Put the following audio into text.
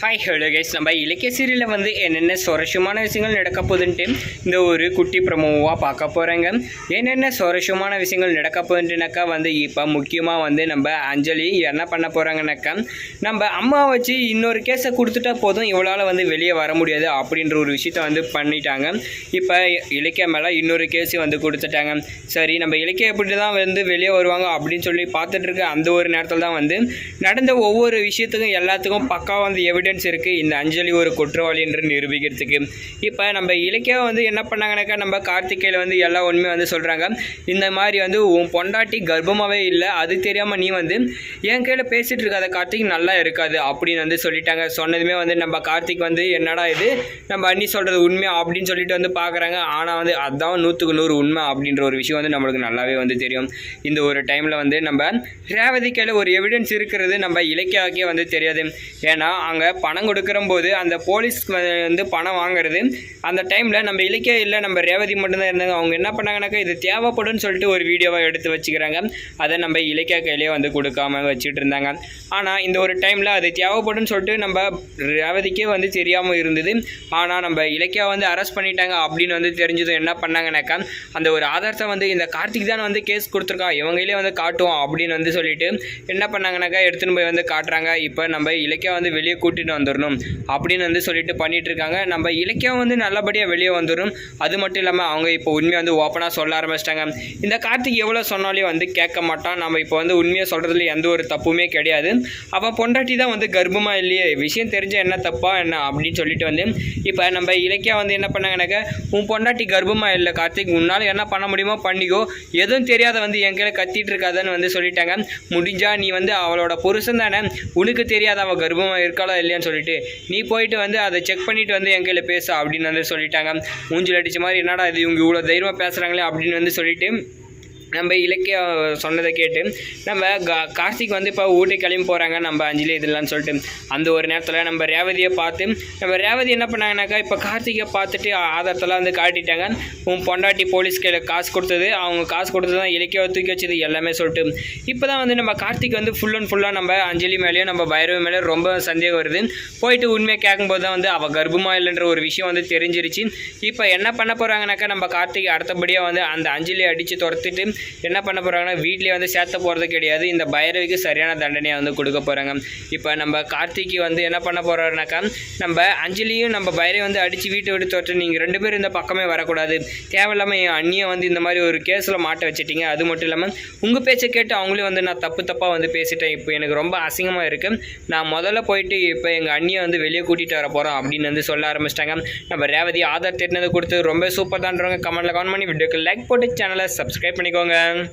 Hi hello guys நம்ம இலக்கிய சீரியலில் வந்து என்னென்ன சுவாரஸ்யமான விஷயங்கள் நடக்க போகுதுன்ட்டு இந்த ஒரு குட்டி ப்ரமோவாக பார்க்க போகிறேங்க என்னென்ன சுவாரஸ்யமான விஷயங்கள் நடக்க போகுதுன்ட்டுனாக்கா வந்து இப்போ முக்கியமாக வந்து நம்ம அஞ்சலி என்ன பண்ண போகிறாங்கனாக்கா நம்ம அம்மா வச்சு இன்னொரு கேஸை கொடுத்துட்டா போதும் இவளால் வந்து வெளியே வர முடியாது அப்படின்ற ஒரு விஷயத்த வந்து பண்ணிட்டாங்க. இப்போ இலக்கிய மேலே இன்னொரு கேஸ் வந்து கொடுத்துட்டாங்க. சரி நம்ம இலக்கிய எப்படி தான் வந்து வெளியே வருவாங்க அப்படின்னு சொல்லி பார்த்துட்டு இருக்க அந்த ஒரு நேரத்தில் தான் வந்து நடந்த ஒவ்வொரு விஷயத்துக்கும் எல்லாத்துக்கும் பக்கா வந்து எவிடன்ஸ் இருக்குது இந்த அஞ்சலி ஒரு குற்றவாளி என்று நிரூபிக்கிறதுக்கு. இப்போ நம்ம இலக்கியா வந்து என்ன பண்ணாங்கனாக்கா நம்ம கார்த்திகையில் வந்து எல்லா உண்மையும் வந்து சொல்கிறாங்க இந்த மாதிரி வந்து உன் பொண்டாட்டி கர்ப்பமாகவே இல்லை அது தெரியாமல் நீ வந்து என் கையில் பேசிகிட்டு இருக்காத கார்த்திக் நல்லா இருக்காது அப்படின்னு வந்து சொல்லிட்டாங்க. சொன்னதுமே வந்து நம்ம கார்த்திக் வந்து என்னடா இது? நம்ம அண்ணி சொல்கிறது உண்மையா அப்படின்னு சொல்லிட்டு வந்து பார்க்குறாங்க ஆனால் வந்து அதான் நூற்றுக்கு நூறு உண்மை அப்படின்ற ஒரு விஷயம் வந்து நம்மளுக்கு நல்லாவே வந்து தெரியும். இந்த ஒரு டைமில் வந்து நம்ம ரேவதி கையில் ஒரு எவிடன்ஸ் இருக்கிறது நம்ம இலக்கியாக்கே வந்து தெரியாது. ஏன்னா அங்கே பணம் கொடுக்குற போது அந்த போலீஸ்க்கு வந்து பணம் வாங்குறது அந்த டைமில் நம்ம இலக்கிய இல்லை நம்ம ரேவதி மட்டும்தான் இருந்தாங்க. அவங்க என்ன பண்ணாங்கனாக்கா இது தேவைப்படும்னு சொல்லிட்டு ஒரு வீடியோவை எடுத்து வச்சுக்கிறாங்க. அதை நம்ம இலக்கிய கையிலேயே வந்து கொடுக்காம வச்சுட்டு இருந்தாங்க. ஆனால் இந்த ஒரு டைமில் அது தேவைப்படும்னு சொல்லிட்டு நம்ம ரேவதிக்கே வந்து தெரியாமல் இருந்தது. ஆனால் நம்ம இலக்கியா வந்து அரெஸ்ட் பண்ணிட்டாங்க அப்படின்னு வந்து தெரிஞ்சதும் என்ன பண்ணாங்கனாக்கா அந்த ஒரு ஆதாரத்தை வந்து இந்த கார்த்திக் தான் வந்து கேஸ் கொடுத்துருக்கான் இவங்களே வந்து காட்டுவோம் அப்படின்னு வந்து சொல்லிட்டு என்ன பண்ணாங்கனாக்கா எடுத்துன்னு போய் வந்து காட்டுறாங்க. இப்போ நம்ம இலக்கியா வந்து வெளியே கூட்டிட்டு வந்துடணும் அப்படின்னு வந்து சொல்லிட்டு பண்ணிட்டு இருக்காங்க நம்ம இலக்கியம் வந்து நல்லபடியாக வெளியே வந்துடும் அது மட்டும் இல்லாமல் அவங்க இப்போ உண்மையை வந்து ஓப்பனாக சொல்ல ஆரம்பிச்சிட்டாங்க. இந்த கார்த்திக் எவ்வளோ சொன்னாலே வந்து கேட்க மாட்டான். நம்ம இப்போ வந்து உண்மையை சொல்கிறதுல எந்த ஒரு தப்புமே கிடையாது. அவன் பொண்டாட்டி தான் வந்து கர்ப்பமாக இல்லையே. விஷயம் தெரிஞ்ச என்ன தப்பா என்ன அப்படின்னு சொல்லிட்டு வந்து இப்போ நம்ம இலக்கியா வந்து என்ன பண்ணாங்கன்னாக்கா உன் பொண்டாட்டி கர்ப்பமாக இல்லை கார்த்திக். உன்னால் என்ன பண்ண முடியுமோ பண்ணிக்கோ. எதுவும் தெரியாத வந்து என் கையில் கத்திட்டு இருக்காதன்னு வந்து சொல்லிட்டாங்க. முடிஞ்சா நீ வந்து அவளோட புருஷன் தானே. உனக்கு தெரியாத அவள் கர்ப்பமாக இருக்காளா இல்லையான்னு சொல்லிட்டு நீ போயிட்டு வந்து அதை செக் பண்ணிட்டு வந்து என் கையில் பேசு அப்படின்னு வந்து சொல்லிட்டாங்க. மூஞ்சில் அடிச்ச மாதிரி என்னடா இது இவங்க இவ்வளோ தைரியமாக பேசுகிறாங்களே அப்படின்னு வந்து சொல்லிட்டு நம்ம இலக்கிய சொன்னதை கேட்டு நம்ம கா- கார்த்திக் வந்து இப்போ ஊட்டி கிளம்பி போகிறாங்க நம்ம அஞ்சலி இதெல்லாம் சொல்லிட்டு. அந்த ஒரு நேரத்தில் நம்ம ரேவதியை பார்த்து நம்ம ரேவதி என்ன பண்ணாங்கனாக்கா இப்போ கார்த்திகை பார்த்துட்டு ஆதாரத்தெல்லாம் வந்து காட்டிட்டாங்க. உன் பொண்டாட்டி போலீஸ் கையில் காசு கொடுத்தது அவங்க காசு கொடுத்தது தான் இலக்கியாவை தூக்கி வச்சது எல்லாமே சொல்லிட்டு. இப்போ தான் வந்து நம்ம கார்த்திக் வந்து ஃபுல் அண்ட் ஃபுல்லாக நம்ம அஞ்சலி மேலேயும் நம்ம பைரவி மேலேயும் ரொம்ப சந்தேகம் வருது. போயிட்டு உண்மையை கேட்கும்போது தான் வந்து அவள் கர்ப்பமாக இல்லைன்ற ஒரு விஷயம் வந்து தெரிஞ்சிருச்சு. இப்போ என்ன பண்ண போகிறாங்கனாக்கா நம்ம கார்த்திக் அடுத்தபடியாக வந்து அந்த அஞ்சலியை அடித்து துரத்துட்டு என்ன பண்ண போகிறாங்கன்னா வீட்லேயே வந்து சேர்த்த போகிறது கிடையாது. இந்த பைரவிக்கு சரியான தண்டனையை வந்து கொடுக்க போகிறாங்க இப்போ நம்ம கார்த்திக்கு வந்து என்ன பண்ண போகிறாருனாக்கா நம்ம அஞ்சலியும் நம்ம பைரவி வந்து அடித்து வீட்டை விட்டு தொட்டு நீங்கள் ரெண்டு பேரும் இந்த பக்கமே வரக்கூடாது. தேவையில்லாமல் என் அண்ணியை வந்து இந்த மாதிரி ஒரு கேஸில் மாட்ட வச்சிட்டீங்க. அது மட்டும் இல்லாமல் உங்கள் பேச்சை கேட்டு அவங்களே வந்து நான் தப்பு தப்பாக வந்து பேசிட்டேன். இப்போ எனக்கு ரொம்ப அசிங்கமாக இருக்குது நான் முதல்ல போயிட்டு இப்போ எங்கள் அண்ணியை வந்து வெளியே கூட்டிகிட்டு வர போகிறோம் அப்படின்னு வந்து சொல்ல ஆரம்பிச்சிட்டாங்க. நம்ம ரேவதி ஆதார் தேடினது கொடுத்து ரொம்ப சூப்பர் தான்றவங்க. கமெண்ட்டில் கமெண்ட் பண்ணி வீடியோக்கு லைக் போட்டு சேனலை சப்ஸ்கிரைப் பண்ணிக்கோங்க. kan.